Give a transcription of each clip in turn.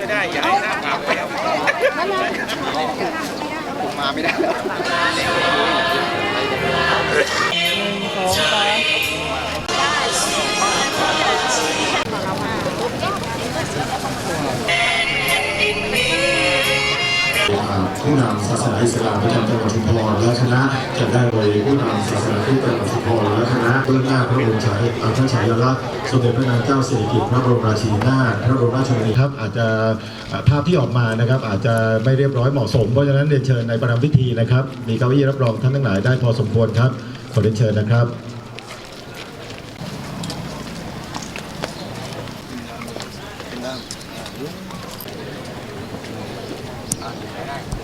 ก็ได้อย่าให้หน้าขาวแปวผมมาไม่ได้แล้ว ผู้นำศาสนาอิสลามประจำจังหวัดชุมพรและคณะจะได้โดยผู้นำศาสนาคริสต์จังหวัดชุมพรและคณะเบื้องหน้าพระบรมฉายาพระฉายลักษณ์สมเด็จพระนางเจ้าสิริกิติ์พระบรมราชินีนาถพระบรมราชชนนีครับอาจจะภาพที่ออกมานะครับ อาจจะไม่เรียบร้อยเหมาะสมเพราะฉะนั้นเรียนเชิญในประรำพิธีนะครับ มีเก้าอี้รับรองท่านทั้งหลายได้พอสมควรครับขอเรียนเชิญนะครับทุ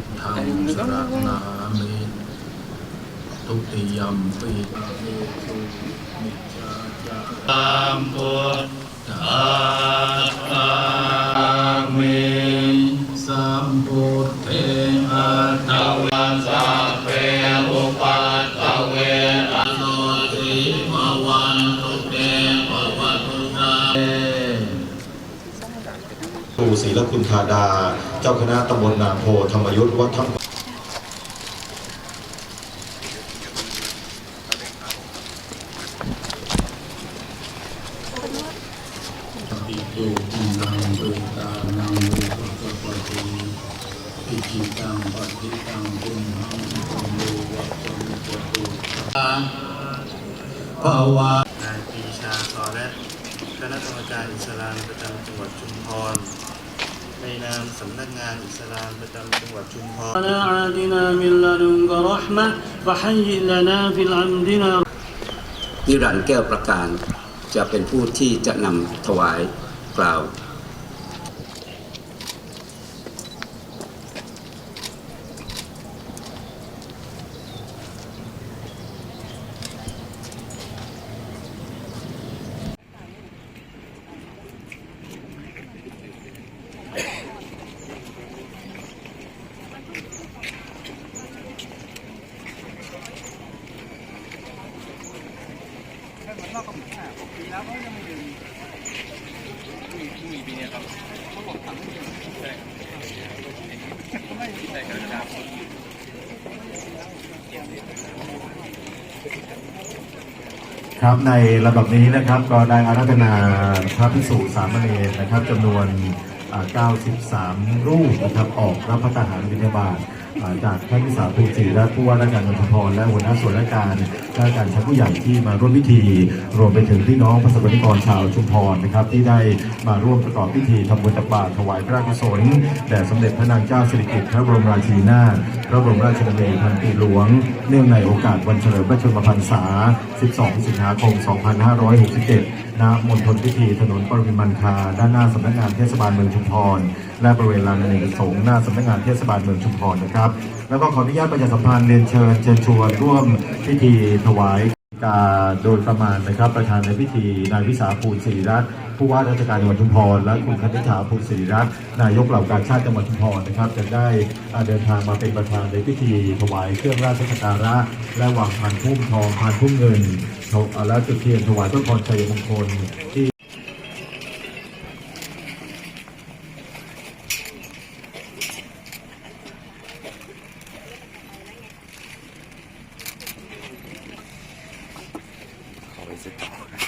กทางสรณามิทุติยมปิตามิสุมิจฉาจาตา ศรีละคุณธาดา เจ้าคณะตำบลนาโพธรรมยุทธวัดถ้ำปิตุนังตุตานักปติปิจิตังปฏิตังตุมหังตุมโลวัตตุจตุภานายปีชาสอและคณะกรรมการอิสลามประจำจังหวัดชุมพร ในนามสำนักงานอิสลามประจำจังหวัดชุมพรอัอฮฺดินามิลลาดุนกะรอฮ์มะฟะฮัยลานาฟิลอัมดินานิรันแก้วประการ จะเป็นผู้ที่จะนำถวายกล่าว มันอกกระหม่อมห้าปีแล้วเขายังไม่ดื่มีมีปีนี้ครับเขาบอกทำไม่ดื่มใช่ไม่ใช่กระดาษครับในระดับนี้นะครับก็ได้อารัธนาพระพิสุสามเณรนะครับจำนวน 93 รูปนะครับออกรับพระทหารบิณฑบาต จากท่านพิสาภูศรีและผู้ว่าราชการนนทพรและหัวหน้าส่วนราชการราชการชั้นผู้ใหญ่ที่มาร่วมพิธี รวมไปถึงพี่น้องประสบกรณิกรชาวชุมพรนะครับ ที่ได้มาร่วมประกอบพิธีทำบุญตักบาตรถวายพระราชกุศลแด่สมเด็จพระนางเจ้าสิริกิติ์พระบรมราชินีนาถพระบรมราชชนนีพันปีหลวง เนื่องในโอกาสวันเฉลิมพระชนมพรรษา 12 สิงหาคม 2567ณมณฑลพิธีถนนปริมินมันคา ด้านหน้าสำนักงานเทศบาลเมืองชุมพร และบริเวณลานอเนกประสงค์หน้าสำนักงานเทศบาลเมืองชุมพรนะครับ แล้วก็ขออนุญาตประชาสัมพันธ์เรียนเชิญเชิญชวนร่วมพิธีถวาย กาโดยประมาณนะครับประธานในพิธีนายวิสาภูลศิริรัตน์ผู้ว่าราชการจังหวัดชุมพรและคุณคณิษฐาภูลศิริรัตน์นายกเหล่ากาชาติจังหวัดชุมพรนะครับจะได้เดินทางมาเป็นประธานในพิธีถวายเครื่องราชสักการะ และวางพานพุ่มทองพานพุ่มเงินและจุดเทียนถวายต้นพรชัยมงคลที่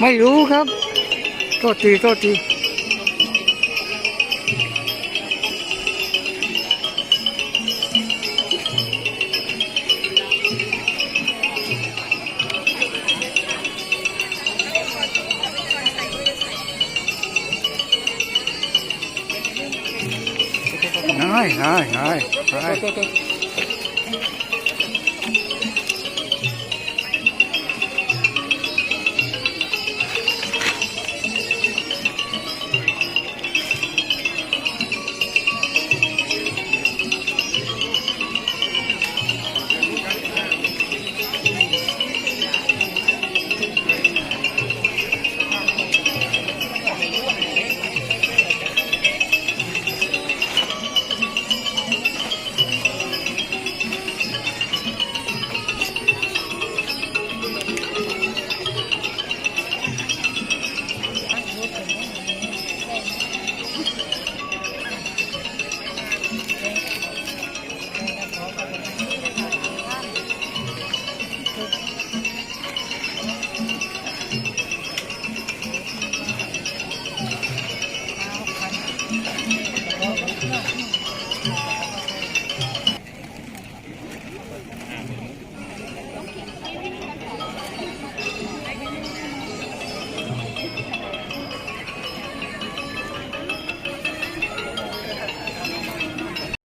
ไม่รู้ครับโทษทีโทษที Hai, hai, hai, hai.